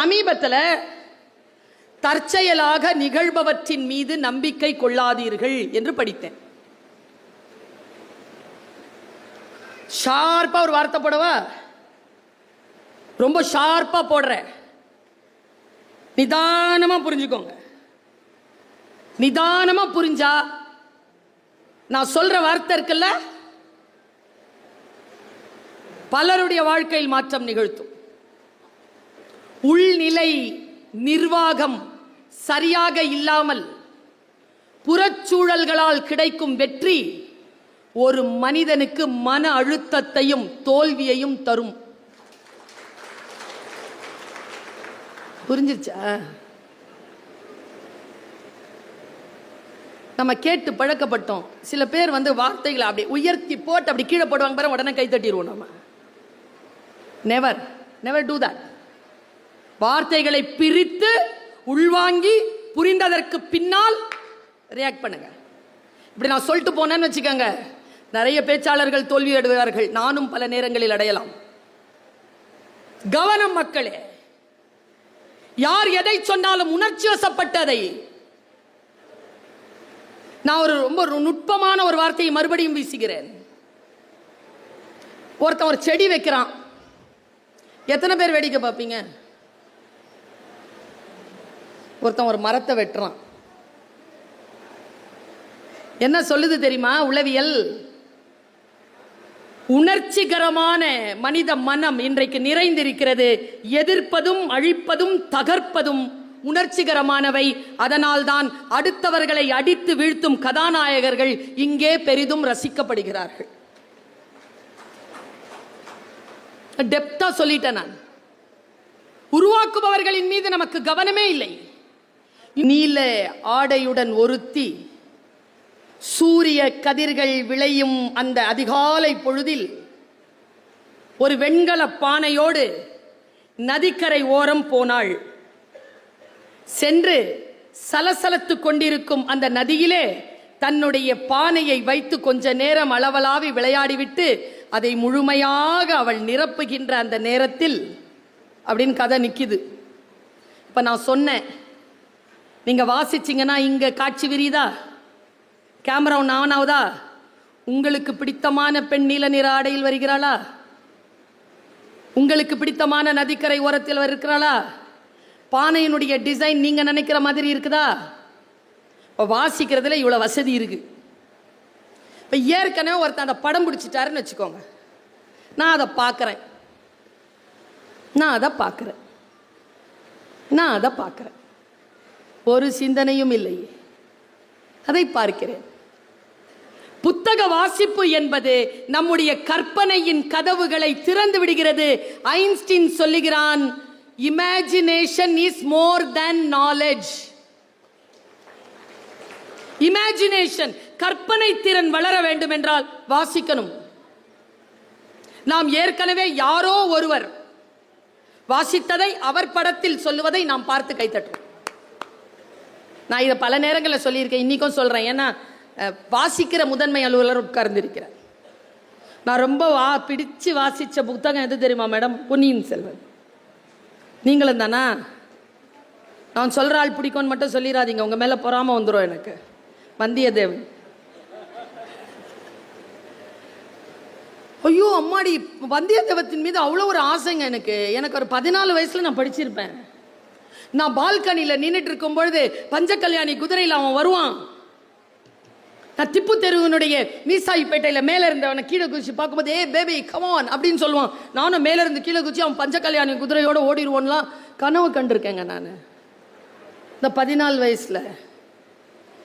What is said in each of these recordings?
சமீபத்தில் தற்செயலாக நிகழ்பவற்றின் மீது நம்பிக்கை கொள்ளாதீர்கள் என்று படித்தேன். ஷார்ப்பாக ஒரு வார்த்தை போடவா? ரொம்ப ஷார்ப்பாக போடுறேன். நிதானமாக புரிஞ்சுக்கோங்க. நிதானமாக புரிஞ்சா நான் சொல்கிற வார்த்தை இருக்குல்ல? பலருடைய வாழ்க்கையில் மாற்றம் நிகழ்த்தும். உள்நிலை நிர்வாகம் சரியாக இல்லாமல் புறச்சூழல்களால் கிடைக்கும் வெற்றி ஒரு மனிதனுக்கு மன அழுத்தத்தையும் தோல்வியையும் தரும். புரிஞ்சிருச்சா? நம்ம கேட்டு பழக்கப்பட்டோம். சில பேர் வந்து வார்த்தைகளை அப்படி உயர்த்தி போட்டு அப்படி கீழே போடுவாங்க பாரு உடனே கை தட்டிடுவோம் நம்ம நெவர் நெவர் டூ தட் வார்த்தைகளை பிரித்து உள்வாங்கி புரிந்ததற்கு பின்னால் ரியாக்ட் பண்ணுங்க. இப்படி நான் சொல்லிட்டு போனேன்னு வச்சுக்கோங்க. நிறைய பேச்சாளர்கள் தோல்வி அடைவார்கள். நானும் பல நேரங்களில் அடையலாம். கவனம் மக்களே யார் எதை சொன்னாலும் உணர்ச்சி வசப்பட்டதை. நான் ஒரு ரொம்ப ஒரு நுட்பமான ஒரு வார்த்தையை மறுபடியும் வீசுகிறேன். ஒருத்தன் ஒரு செடி வைக்கிறான். எத்தனை பேர் வேடிக்கை பார்ப்பீங்க? ஒருத்தன் ஒரு மரத்தை வெட்டுறான். என்ன சொல்லுது தெரியுமா உளவியல்? உணர்ச்சிகரமான மனித மனம் இன்றைக்கு நிறைந்திருக்கிறது. எதிர்ப்பதும் அழிப்பதும் தகர்ப்பதும் உணர்ச்சிகரமானவை. அதனால்தான் அடுத்தவர்களை அடித்து வீழ்த்தும் கதாநாயகர்கள் இங்கே பெரிதும் ரசிக்கப்படுகிறார்கள். டெப்தா சொல்லிட்டேன் நான். உருவாக்குபவர்களின் மீது நமக்கு கவனமே இல்லை. நீல ஆடையுடன் ஒருத்தி. சூரிய கதிர்கள் விளையும் அந்த அதிகாலை பொழுதில் ஒரு வெண்கல பானையோடு நதிக்கரை ஓரம் போனாள். சென்று சலசலத்து கொண்டிருக்கும் அந்த நதியிலே தன்னுடைய பானையை வைத்து கொஞ்ச நேரம் அளவலாவி விளையாடிவிட்டு அதை முழுமையாக அவள் நிரப்புகின்ற அந்த நேரத்தில் அப்படின்னு கதை நிற்கிது இப்போ நான் சொன்னேன் நீங்கள் வாசிச்சிங்கன்னா இங்கே காட்சி விரியுதா? கேமரா ஒன்று ஆன் ஆகுதா? உங்களுக்கு பிடித்தமான பெண் நீல நிற ஆடையில் வருகிறாளா? உங்களுக்கு பிடித்தமான நதிக்கரை ஓரத்தில் இருக்கிறாளா பானையினுடைய டிசைன் நீங்கள் நினைக்கிற மாதிரி இருக்குதா? இப்போ வாசிக்கிறதுல இவ்வளோ வசதி இருக்குது இப்போ ஏற்கனவே ஒருத்தன் அந்த படம் பிடிச்சிட்டாருன்னு வச்சுக்கோங்க. நான் அதை பார்க்குறேன். நான் அதை பார்க்குறேன். நான் அதை பார்க்குறேன். ஒரு சிந்தனையும் இல்லை. அதை பார்க்கிறேன். புத்தக வாசிப்பு என்பது நம்முடைய கற்பனையின் கதவுகளை திறந்து விடுகிறது. ஐன்ஸ்டீன் சொல்லுகிறான் imagination is more than knowledge imagination கற்பனை திறன் வளர வேண்டும் என்றால் வாசிக்கணும். நாம் ஏற்கனவே யாரோ ஒருவர் வாசித்ததை அவர் படத்தில் சொல்லுவதை நாம் பார்த்து கைத்தட்டுவோம் நான் இதை பல நேரங்களில் சொல்லியிருக்கேன் இன்றைக்கும் சொல்கிறேன் ஏன்னா வாசிக்கிற முதன்மை அலுவலர் உட்கார்ந்துருக்கிறேன் நான் ரொம்ப வா பிடிச்சு வாசித்த புத்தகம் எது தெரியுமா மேடம்? பொன்னியின் செல்வன். நீங்களும் தானா? நான் சொல்கிற ஆள் பிடிக்கும்னு மட்டும் சொல்லிடாதீங்க உங்கள் மேலே பொறாமல் வந்துடும் எனக்கு. வந்தியத்தேவன். ஐயோ அம்மாடி வந்தியத்தேவத்தின் மீது அவ்வளோ ஒரு ஆசைங்க எனக்கு. எனக்கு ஒரு பதினாலு வயசில் நான் படிச்சிருப்பேன். நான் பால்கனியில் நின்றுட்டு இருக்கும் பொழுது பஞ்சகல்யாணி குதிரையில் அவன் வருவான். நான் திப்பு தெருவனுடைய மீசாயிப்பேட்டையில் மேலே இருந்தவனை கீழே குதிச்சு பார்க்கும்போது ஏ பேபி கமான் அப்படின்னு சொல்லுவான். நானும் மேலே இருந்து கீழே குதிச்சு அவன் பஞ்சகல்யாணி குதிரையோடு ஓடிடுவோன்லாம் கனவு கண்டிருக்கேங்க நான். இந்த பதினாலு வயசில்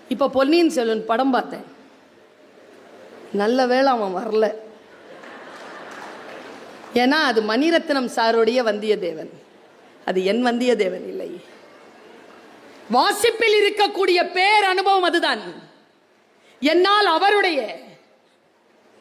இப்போ பொன்னியின் செல்வன் படம் பார்த்தேன். நல்ல வேளை அவன் வரல. ஏன்னா அது மணிரத்னம் சாருடைய வந்தியத்தேவன். அது என் வந்தியத்தேவன் இல்லை. வாசிப்பில் இருக்கக்கூடிய பேர் அனுபவம் அதுதான். என்னால் அவருடைய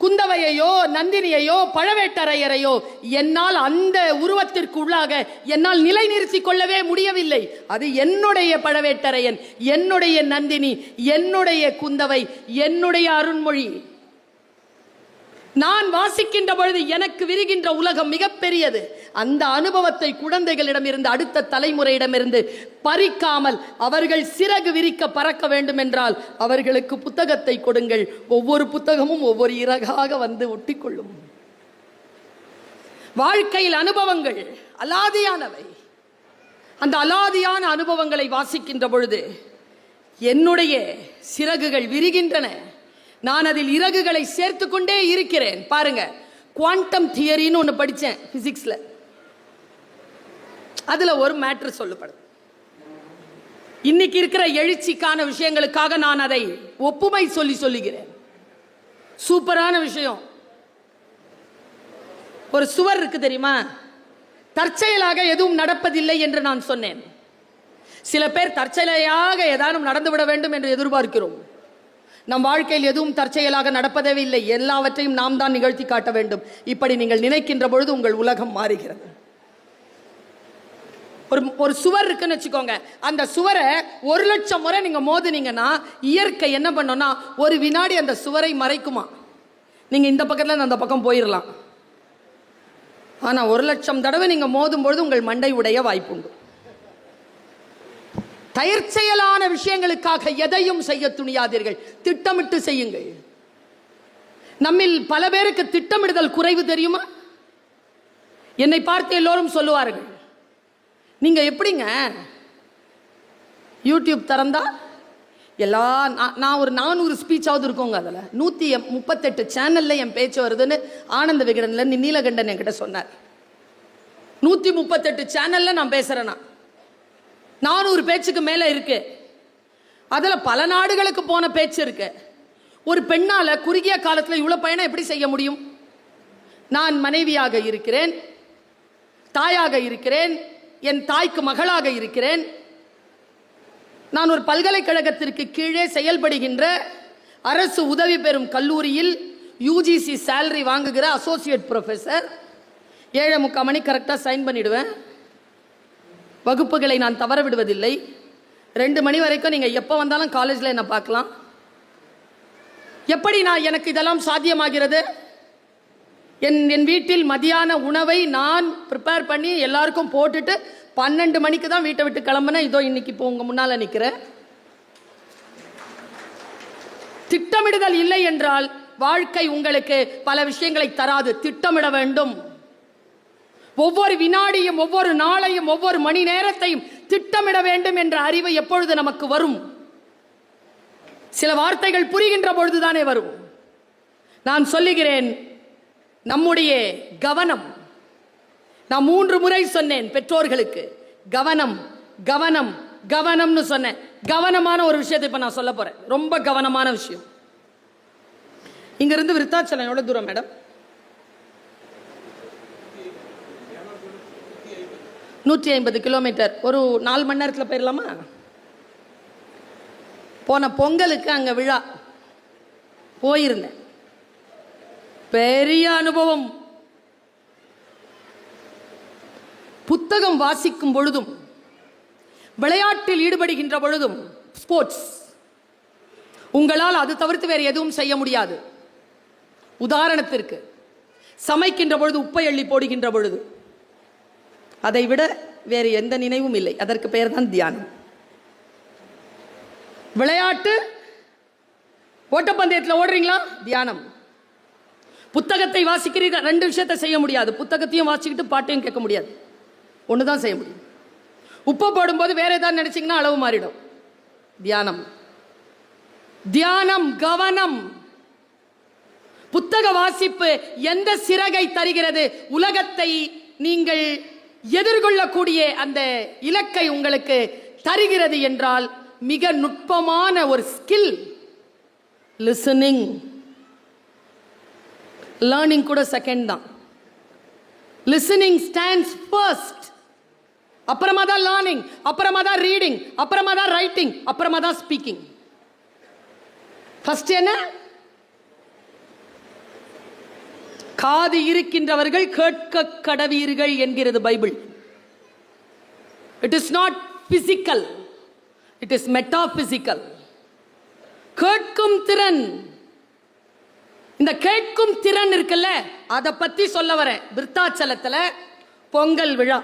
குந்தவையையோ நந்தினியையோ பழவேட்டரையரையோ என்னால் அந்த உருவத்திற்கு உள்ளாக என்னால் நிலைநிறுத்தி கொள்ளவே முடியவில்லை. அது என்னுடைய பழவேட்டரையன் என்னுடைய நந்தினி என்னுடைய குந்தவை என்னுடைய அருண்மொழி. நான் வாசிக்கின்ற பொழுது எனக்கு விரிகின்ற உலகம் மிகப்பெரியது. அந்த அனுபவத்தை குழந்தைகளிடமிருந்து அடுத்த தலைமுறையிடமிருந்து பறிக்காமல் அவர்கள் சிறகு விரிக்க பறக்க வேண்டும் என்றால் அவர்களுக்கு புத்தகத்தை கொடுங்கள். ஒவ்வொரு புத்தகமும் ஒவ்வொரு இறகாக வந்து ஒட்டிக்கொள்ளும். வாழ்க்கையில் அனுபவங்கள் அலாதியானவை. அந்த அலாதியான அனுபவங்களை வாசிக்கின்ற பொழுது என்னுடைய சிறகுகள் விரிகின்றன. நான் அதில் இறகுகளை சேர்த்து கொண்டே இருக்கிறேன். பாருங்க குவாண்டம் தியரின்னு ஒன்று படித்தேன் பிசிக்ஸில் அதில் ஒரு மேட்ரு சொல்லப்படுது. இன்னைக்கு இருக்கிற எழுச்சிக்கான விஷயங்களுக்காக நான் அதை ஒப்புமை சொல்லி சொல்லுகிறேன். சூப்பரான விஷயம். ஒரு சுவர் இருக்கு தெரியுமா? தற்செயலாக எதுவும் நடப்பதில்லை என்று நான் சொன்னேன். சில பேர் தற்செயலாக ஏதானும் நடந்துவிட வேண்டும் என்று எதிர்பார்க்கிறோம். நம் வாழ்க்கையில் எதுவும் தற்செயலாக நடப்பதே இல்லை. எல்லாவற்றையும் நாம் தான் நிகழ்த்தி காட்ட வேண்டும். இப்படி நீங்கள் நினைக்கின்ற பொழுது உங்கள் உலகம் மாறுகிறது. ஒரு ஒரு சுவர் இருக்குன்னு வச்சுக்கோங்க. அந்த சுவரை ஒரு லட்சம் முறை நீங்கள் மோதுனீங்கன்னா இயற்கை என்ன பண்ணும்னா ஒரு வினாடி அந்த சுவரை மறைக்குமா? நீங்கள் இந்த பக்கத்தில் அந்த பக்கம் போயிடலாம் ஆனால் ஒரு லட்சம் தடவை நீங்கள் மோதும் பொழுது உங்கள் மண்டை உடைய வாய்ப்புண்டு. தயற்செயலான விஷயங்களுக்காக எதையும் செய்ய துணியாதீர்கள். திட்டமிட்டு செய்யுங்கள். நம்மில் பல பேருக்கு திட்டமிடுதல் குறைவு தெரியுமா? என்னை பார்த்து எல்லோரும் சொல்லுவார்கள். நீங்கள் எப்படிங்க? யூடியூப் திறந்தா எல்லா நான் நான் ஒரு நானூறு ஸ்பீச்சாவது இருக்கோங்க அதில். நூற்றி எம் முப்பத்தெட்டு சேனலில் என் பேச்சு வருதுன்னு ஆனந்த விகடனில் நீலகண்டன் என்கிட்ட சொன்னார். நூற்றி முப்பத்தெட்டு சேனலில் நான் பேசுகிறேன்னா நானூறு பேச்சுக்கு மேலே இருக்கு. அதில் பல நாடுகளுக்கு போன பேச்சு இருக்கு. ஒரு பெண்ணால் குறுகிய காலத்தில் இவ்வளோ பயணம் எப்படி செய்ய முடியும்? நான் மனைவியாக இருக்கிறேன் தாயாக இருக்கிறேன் என் தாய்க்கு மகளாக இருக்கிறேன். நான் ஒரு பல்கலைக்கழகத்திற்கு கீழே செயல்படுகின்ற அரசு உதவி பெறும் கல்லூரியில் யூஜிசி சேலரி வாங்குகிற அசோசியேட் ப்ரொஃபஸர் ஏழை முக்கால் மணி கரெக்டாக சைன் பண்ணிடுவேன். வகுப்புகளை நான் தவற விடுவதில்லை. ரெண்டு மணி வரைக்கும் நீங்கள் எப்போ வந்தாலும் காலேஜில் என்னை பார்க்கலாம். எப்படி நான் எனக்கு இதெல்லாம் சாத்தியமாகிறது? என் என் வீட்டில் மதியான உணவை நான் ப்ரிப்பேர் பண்ணி எல்லாருக்கும் போட்டுட்டு பன்னெண்டு மணிக்கு தான் வீட்டை விட்டு கிளம்புனேன். இதோ இன்னைக்கு இப்போ உங்கள் முன்னால் நிற்கிறேன் திட்டமிடுதல் இல்லை என்றால் வாழ்க்கை உங்களுக்கு பல விஷயங்களை தராது. திட்டமிட வேண்டும். ஒவ்வொரு வினாடியும் ஒவ்வொரு நாளையும் ஒவ்வொரு மணி நேரத்தையும் திட்டமிட வேண்டும் என்ற அறிவு எப்பொழுது நமக்கு வரும்? சில வார்த்தைகள் புரிகின்ற பொழுதுதானே வரும். நான் சொல்லுகிறேன் நம்முடைய கவனம். நான் மூன்று முறை சொன்னேன் பெற்றோர்களுக்கு. கவனம் கவனம் கவனம்னு சொன்னேன். கவனமான ஒரு விஷயத்தை இப்ப நான் சொல்ல போறேன். ரொம்ப கவனமான விஷயம். இங்கிருந்து விருத்தாச்சலம் எவ்வளவு தூரம் மேடம். நூற்றி ஐம்பது கிலோமீட்டர். ஒரு நாலு மணி நேரத்தில் போயிடலாமா போன பொங்கலுக்கு அங்கே விழா. போயிருந்தேன். பெரிய அனுபவம். புத்தகம் வாசிக்கும் பொழுதும் விளையாட்டில் ஈடுபடுகின்ற பொழுதும் ஸ்போர்ட்ஸ் உங்களால் அது தவிர்த்து வேறு எதுவும் செய்ய முடியாது. உதாரணத்திற்கு சமைக்கின்ற பொழுது உப்பை அள்ளி போடுகின்ற பொழுது. அதை விட வேறு எந்த நினைவும் இல்லை. அதற்கு பெயர் தான் தியானம். விளையாட்டு ஓட்டப்பந்தயத்தில் ஓடுறீங்களா? தியானம். புத்தகத்தை வாசிக்கிறீர்கள் ரெண்டு விஷயத்தை செய்ய முடியாது. புத்தகத்தையும் வாசிக்கிட்டு பாட்டையும் கேட்க முடியாது. ஒன்று தான் செய்ய முடியும். உப்பு போடும்போது வேற ஏதாவது நினைச்சீங்கன்னா அளவு மாறிடும். தியானம். தியானம் கவனம். புத்தக வாசிப்பு எந்த சிறகை தருகிறது? உலகத்தை நீங்கள் எதிர்கொள்ளக்கூடிய அந்த இலக்கை உங்களுக்கு தருகிறது என்றால் மிக நுட்பமான ஒரு ஸ்கில் லிசனிங் லேர்னிங் கூட செகண்ட் தான். லிசனிங் ஸ்டாண்ட்ஸ் ஃபர்ஸ்ட் அப்புறமா தான் லேர்னிங் அப்புறமா தான் ரீடிங் அப்புறமா தான் ரைட்டிங் அப்புறமா தான் ஸ்பீக்கிங் ஃபர்ஸ்ட் என்ன? காது இருக்கின்றவர்கள் கேட்க கடவீர்கள் என்கிறது Bible. It is not physical it is metaphysical கேட்கும் திறன் இந்த கேட்கும் திறன் இருக்குல்ல அதை பத்தி சொல்ல வரேன். விருத்தாச்சலத்துல பொங்கல் விழா.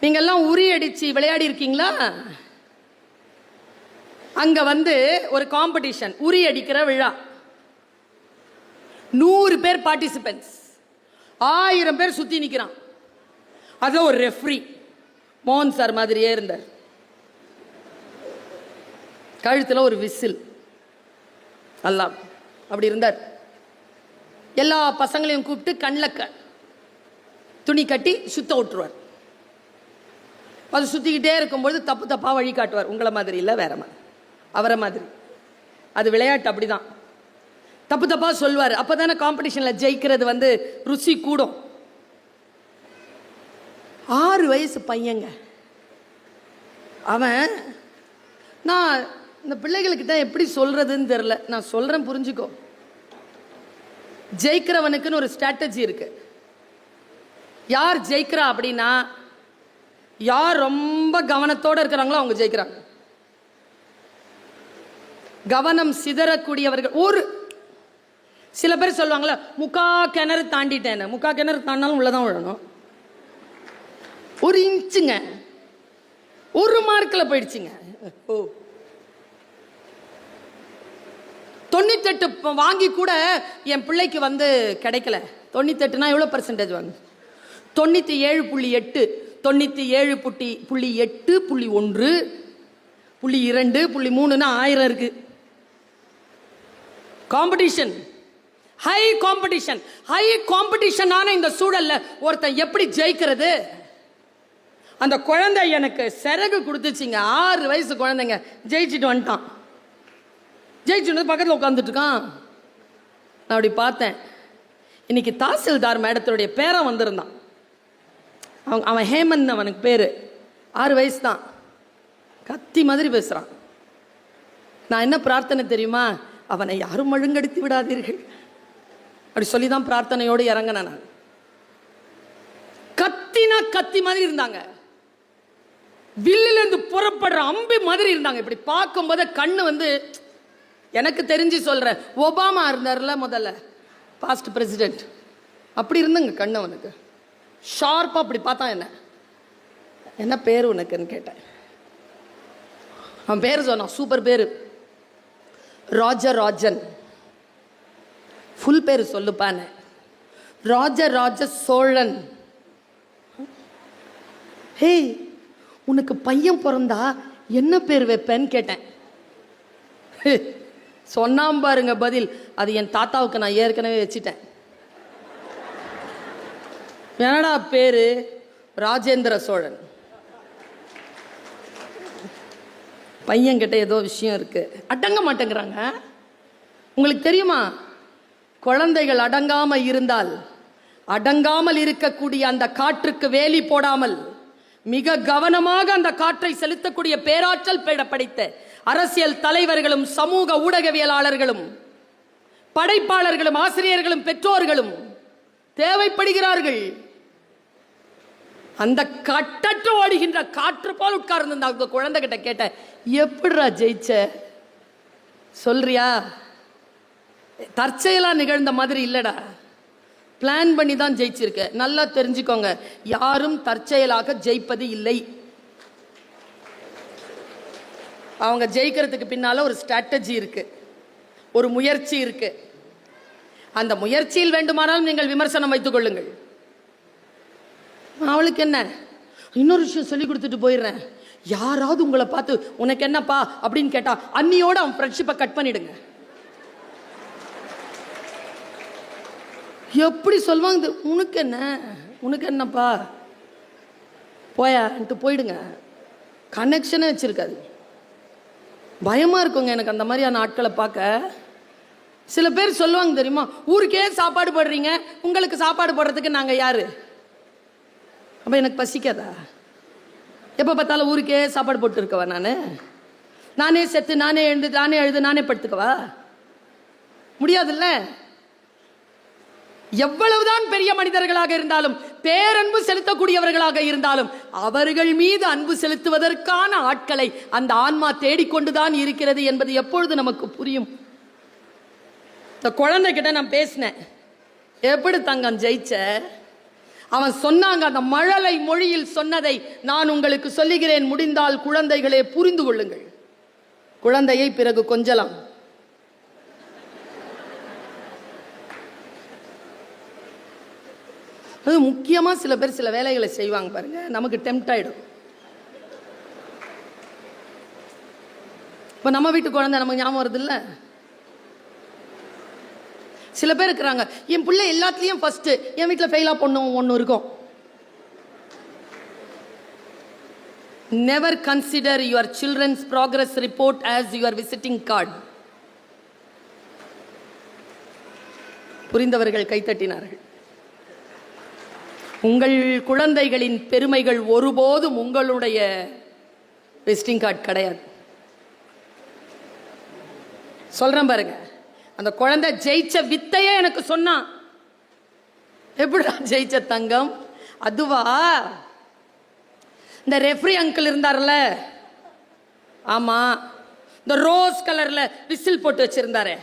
நீங்கெல்லாம் உரி அடிச்சு விளையாடி இருக்கீங்களா? அங்க வந்து ஒரு காம்படிஷன் உரி அடிக்கிற விழா. நூறு பேர் பார்ட்டிசிபென்ட்ஸ் ஆயிரம் பேர் சுத்தி நிக்கிறான். அது ஒரு ரெஃப்ரி மோகன் சார் மாதிரியே இருந்தார். கழுத்துல ஒரு விசில். அல்லாம் அப்படி இருந்தார். எல்லா பசங்களையும் கூப்பிட்டு கண்ணில் க துணி கட்டி சுத்த விட்டுருவார் அது சுற்றிக்கிட்டே இருக்கும்பொழுது தப்பு தப்பாக வழி காட்டுவார். உங்களை மாதிரி இல்லை வேற மாதிரி. அவரை மாதிரி. அது விளையாட்டு அப்படிதான். தப்பு தப்பாக சொல்வார் அப்போ தானே காம்படிஷனில் ஜெயிக்கிறது வந்து ருசி கூடும். ஆறு வயசு பையங்க. அவன் நான் இந்த பிள்ளைகளுக்கிட்ட எப்படி சொல்கிறதுன்னு தெரில நான் சொல்கிறேன் புரிஞ்சுக்கோ. ஜெயிக்கிறவனுக்குன்னு ஒரு ஸ்ட்ராட்டஜி இருக்கு. யார் ஜெயிக்கிறா அப்படின்னா யார் ரொம்ப கவனத்தோடு இருக்கிறாங்களோ அவங்க ஜெயிக்கிறாங்க. கவனம் சிதறக்கூடியவர்கள் ஒரு சில பேர் சொல்லுவாங்களே முக்கா கிணறு தாண்டிட்டேன்னு. முக்கா கிணறு தாண்டினாலும் உள்ளதான் விழணும். ஒரு இன்ச்சுங்க. ஒரு மார்க்கில் போயிடுச்சுங்க. ஓ. தொண்ணூத்தெட்டு வாங்கி கூட என் பிள்ளைக்கு வந்து கிடைக்கல. தொண்ணூத்தெட்டுனா எவ்வளோ பர்சன்டேஜ் வாங்க? தொண்ணூற்றி ஏழு புள்ளி எட்டு தொண்ணூற்றி ஏழு புட்டி புள்ளி எட்டு புள்ளி ஒன்று புள்ளி இரண்டு புள்ளி மூணுன்னா ஆயிரம் இருக்கு. காம்படிஷன் ஹை காம்படிஷன் ஹை காம்படிஷனான இந்த சூழல்ல ஒருத்தன் எப்படி ஜெயிக்கிறது? அந்த குழந்தை எனக்கு சிறகு கொடுத்துச்சிங்க. ஆறு வயசு குழந்தைங்க ஜெயிச்சுட்டு வந்துட்டான். ஜெயிச்சுன்னு பக்கத்தில் உட்காந்துட்ருக்கான் நான் அப்படி பார்த்தேன். இன்னைக்கு தாசில்தார் மேடத்தினுடைய பேரன் வந்திருந்தான். அவன் அவன் ஹேமந்த் அவனுக்கு பேர். ஆறு வயசு தான் கத்தி மாதிரி பேசுகிறான் நான் என்ன பிரார்த்தனை தெரியுமா? அவனை யாரும் மழுங்கடித்து விடாதீர்கள். அப்படி சொல்லி தான் பிரார்த்தனையோடு இறங்கினேன் நான். கத்தினா கத்தி மாதிரி இருந்தாங்க. வில்லிலிருந்து புறப்படுற அம்பி மாதிரி இருந்தாங்க. இப்படி பார்க்கும்போது கண்ணு வந்து எனக்கு தெரிஞ்சு சொல்கிறேன் ஒபாமா இருந்தார்ல முதல்ல. பாஸ்ட் பிரசிடென்ட் அப்படி இருந்துங்க கண்ணு அவனுக்கு. ஷார்ப்பாக அப்படி பார்த்தான் என்ன? என்ன பேர் உனக்குன்னு கேட்டேன். அவன் பேர் சொன்னான். சூப்பர் பேர். ராஜ ராஜன் ஃபுல் பேர் சொல்லுப்பானே ராஜ ராஜ சோழன். ஹேய் உனக்கு பையன் பிறந்தா என்ன பேர் வைப்பேன்னு கேட்டேன். சொன்னாம் பாருங்க பதில். அது என் தாத்தாவுக்கு நான் ஏற்கனவே வச்சிட்டேன். என்னடா பேரு? ராஜேந்திர சோழன். பையன்கிட்ட ஏதோ விஷயம் இருக்கு. அடங்க மாட்டேங்கிறாங்க. உங்களுக்கு தெரியுமா? குழந்தைகள் அடங்காமல் இருந்தால் அடங்காமல் இருக்கக்கூடிய அந்த காற்றுக்கு வேலி போடாமல் மிக கவனமாக அந்த காற்றை செலுத்தக்கூடிய பேராற்றல் படைத்த அரசியல் தலைவர்களும் சமூக ஊடகவியலாளர்களும் படைப்பாளர்களும் ஆசிரியர்களும் பெற்றோர்களும் தேவைப்படுகிறார்கள். அந்த கட்டற்று ஓடுகின்ற காற்று போல் உட்கார்ந்து அந்த குழந்தை கிட்ட கேட்டேன் எப்படிடா ஜெயிச்ச? சொல்றியா? தற்செயலா நிகழ்ந்த மாதிரி இல்லடா. பிளான் பண்ணி தான் ஜெயிச்சிருக்க. நல்லா தெரிஞ்சுக்கோங்க. யாரும் தற்செயலாக ஜெயிப்பது இல்லை. அவங்க ஜெயிக்கிறதுக்கு பின்னால ஒரு ஸ்ட்ராட்டஜி இருக்குது ஒரு முயற்சி இருக்குது அந்த முயற்சியில் வேண்டுமானால் நீங்கள் விமர்சனம் வைத்துக் கொள்ளுங்கள். அவளுக்கு என்ன? இன்னொரு விஷயம் சொல்லி கொடுத்துட்டு போயிடுறேன். யாராவது உங்களை பார்த்து உனக்கு என்னப்பா? அப்படின்னு கேட்டா அன்னியோட அவன் ஃப்ரெண்ட்ஷிப்பை கட் பண்ணிடுங்க. எப்படி சொல்லுவாங்க உனக்கு என்ன? உனக்கு என்னப்பா? போயான்ட்டு போயிடுங்க. கனெக்ஷனே வச்சுருக்காது. பயமாக இருக்குங்க எனக்கு அந்த மாதிரியான ஆட்களை பார்க்க. சில பேர் சொல்லுவாங்க தெரியுமா ஊருக்கே சாப்பாடு போடுறீங்க உங்களுக்கு சாப்பாடு போடுறதுக்கு நாங்கள் யார்? அப்போ எனக்கு பசிக்காதா? எப்போ பார்த்தாலும் ஊருக்கே சாப்பாடு போட்டு இருக்கவா நான்? நானே செத்து நானே எழுந்து நானே எழுது நானே படுத்துக்கவா? முடியாதுல்ல? எவ்வளவுதான் பெரிய மனிதர்களாக இருந்தாலும் பேரன்பு செலுத்தக்கூடியவர்களாக இருந்தாலும் அவர்கள் மீது அன்பு செலுத்துவதற்கான ஆட்களை அந்த ஆன்மா தேடிக்கொண்டுதான் இருக்கிறது என்பது எப்பொழுது நமக்கு புரியும்? இந்த குழந்தைகிட்ட நான் பேசினேன். எப்படி தங்கம் ஜெயிச்ச? அவன் சொன்னாங்க அந்த மழலை மொழியில் சொன்னதை நான் உங்களுக்கு சொல்லுகிறேன். முடிந்தால் குழந்தைகளே புரிந்து கொள்ளுங்கள். குழந்தையை பிறகு கொஞ்சலாம். அது முக்கியமாக சில பேர் சில வேலைகளை செய்வாங்க பாருங்க. நமக்கு டெம்ட் ஆயிடும். இப்போ நம்ம வீட்டு குழந்தை நமக்கு ஞாபகம் வருது இல்லை சில பேர் இருக்கிறாங்க. என் பிள்ளை எல்லாத்துலேயும் ஃபஸ்ட்டு என் வீட்டில் ஃபெயிலாக பொண்ணும் ஒன்று இருக்கும். Never consider your children's progress report as your visiting card புரிந்தவர்கள் கைத்தட்டினார்கள் உங்கள் குழந்தைகளின் பெருமைகள் ஒருபோதும் உங்களுடைய விசிட்டிங் கார்டு கிடையாது. சொல்றேன் பாருங்க. அந்த குழந்தை ஜெயிச்ச வித்தையே எனக்கு சொன்னான் எப்படிடா ஜெயிச்ச தங்கம்? அதுவா? இந்த ரெஃப்ரி அங்கிள் இருந்தார்ல? ஆமா. இந்த ரோஸ் கலர்ல விசில் போட்டு வச்சிருந்தாரே.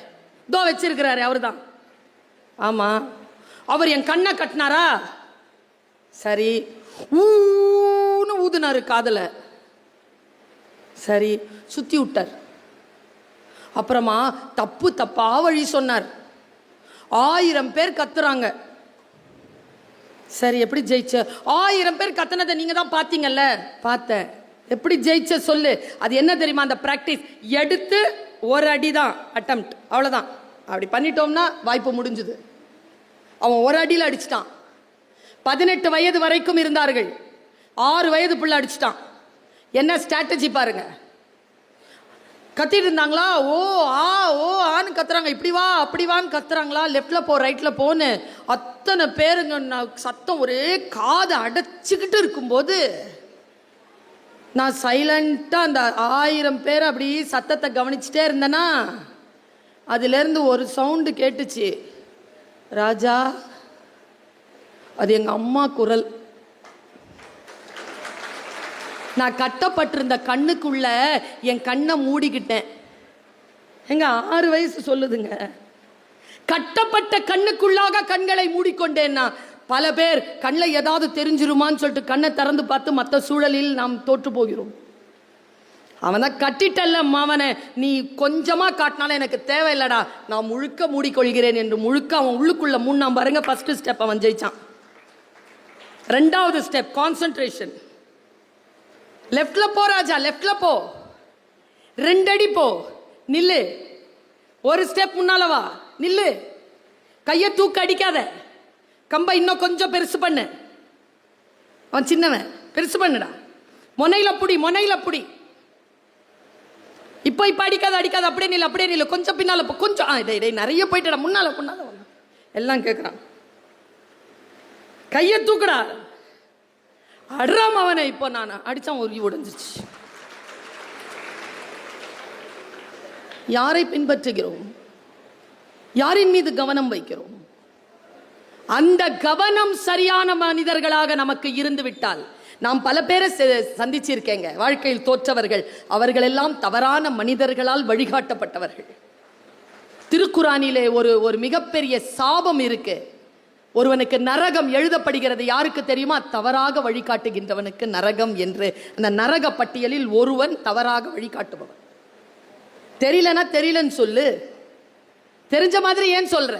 இதோ வச்சிருக்கிறாரு அவர்தான். ஆமா. அவர் என் கண்ணை கட்டினாரா? சரி. ஊன்னு ஊதுனாரு காதல. சரி சுத்தி விட்டார். அப்புறமா தப்பு தப்பா வழி சொன்னார். ஆயிரம் பேர் கத்துறாங்க. சரி எப்படி ஜெயிச்ச? ஆயிரம் பேர் கத்துனதை நீங்க தான் பாத்தீங்கல்ல பார்த்தேன். எப்படி ஜெயிச்ச சொல்லு. அது என்ன தெரியுமா? அந்த பிராக்டிஸ் எடுத்து ஒரு அடி தான் அட்டம் அவ்வளோதான் அப்படி பண்ணிட்டோம்னா வாய்ப்பு முடிஞ்சுது. அவன் ஒரு அடியில் அடிச்சிட்டான். பதினெட்டு வயது வரைக்கும் இருந்தார்கள். ஆறு வயது பிள்ளை அடிச்சிட்டான். என்ன ஸ்ட்ராட்டஜி பாருங்க. கத்திட்டு இருந்தாங்களா? ஓ ஆ ஓ ஆன்னு கத்துறாங்க. இப்படி வா அப்படி வான்னு கத்துறாங்களா? லெஃப்டில் போ ரைட்டில் போன்னு அத்தனை பேருங்க சத்தம் ஒரே காதை அடைச்சிக்கிட்டு இருக்கும்போது நான் சைலண்டாக அந்த ஆயிரம் பேர் அப்படி சத்தத்தை கவனிச்சுட்டே இருந்தேன்னா அதுலேருந்து ஒரு சவுண்டு கேட்டுச்சு. ராஜா அது எங்கள் அம்மா குரல். நான் கட்டப்பட்டிருந்த கண்ணுக்குள்ள என் கண்ணை மூடிக்கிட்டேன். எங்க ஆறு வயசு சொல்லுதுங்க. கட்டப்பட்ட கண்ணுக்குள்ளாக கண்களை மூடிக்கொண்டேன்னா பல பேர் கண்ணில் ஏதாவது தெரிஞ்சிருமான்னு சொல்லிட்டு கண்ணை திறந்து பார்த்து மற்ற சூழலில் நாம் தோற்று போகிறோம். அவனை கட்டிட்டல்ல மாவனை நீ கொஞ்சமாக காட்டினாலும் எனக்கு தேவையில்லடா. நான் முழுக்க மூடிக்கொள்கிறேன் என்று முழுக்க அவன் உள்ளுக்குள்ள மூணாம் பாருங்க ஃபஸ்ட்டு ஸ்டெப் அவன் ஜெயிச்சான். ரெண்டாவது ஸ்டெப் கான்சன்ட்ரேஷன் லெஃப்ட்ல போ ராஜா லெஃப்ட்ல போ. ரெண்டடி போ. நில்லு. ஒரு ஸ்டெப் முன்னால வா. நில்லு. கையை தூக்க அடிக்காத. கம்பை இன்னும் கொஞ்சம் பெருசு பண்ணு. அவன் சின்னவன். பெருசு பண்ணுடா. முனையில புடி முனையில புடி. இப்போ இப்போ அடிக்காத அடிக்காத. அப்படியே நில்லு அப்படியே நில்லு. கொஞ்சம் பின்னால் கொஞ்சம் ஆ இதை இதை நிறைய போயிட்டடா. முன்னால முன்னால். எல்லாம் கேட்குறான் கையை தூக்குடா. அடுறாம அவனை இப்போ நான் அடித்தான் உருகி உடைஞ்சிச்சு யாரை பின்பற்றுகிறோம்? யாரின் மீது கவனம் வைக்கிறோம்? அந்த கவனம் சரியான மனிதர்களாக நமக்கு இருந்து விட்டால் நாம் பல பேரை சந்திச்சிருக்கேங்க. வாழ்க்கையில் தோற்றவர்கள் அவர்கள் எல்லாம் தவறான மனிதர்களால் வழிகாட்டப்பட்டவர்கள். திருக்குறானிலே ஒரு ஒரு மிகப்பெரிய சாபம் இருக்கு. ஒருவனுக்கு நரகம் எழுதப்படுகிறது யாருக்கு தெரியுமா? தவறாக வழிகாட்டுகின்றவனுக்கு நரகம் என்று. அந்த நரக பட்டியலில் ஒருவன் தவறாக வழிகாட்டுபவன். தெரியலனா தெரியலன்னு சொல்லு. தெரிஞ்ச மாதிரி ஏன் சொல்ற?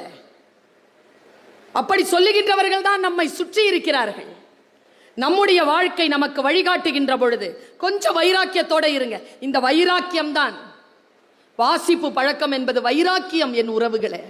அப்படி சொல்லுகின்றவர்கள் தான் நம்மை சுற்றி இருக்கிறார்கள். நம்முடைய வாழ்க்கை நமக்கு வழிகாட்டுகின்ற பொழுது கொஞ்சம் வைராக்கியத்தோட இருங்க. இந்த வைராக்கியம் தான் வாசிப்பு பழக்கம் என்பது வைராக்கியம் என் உறவுகளே.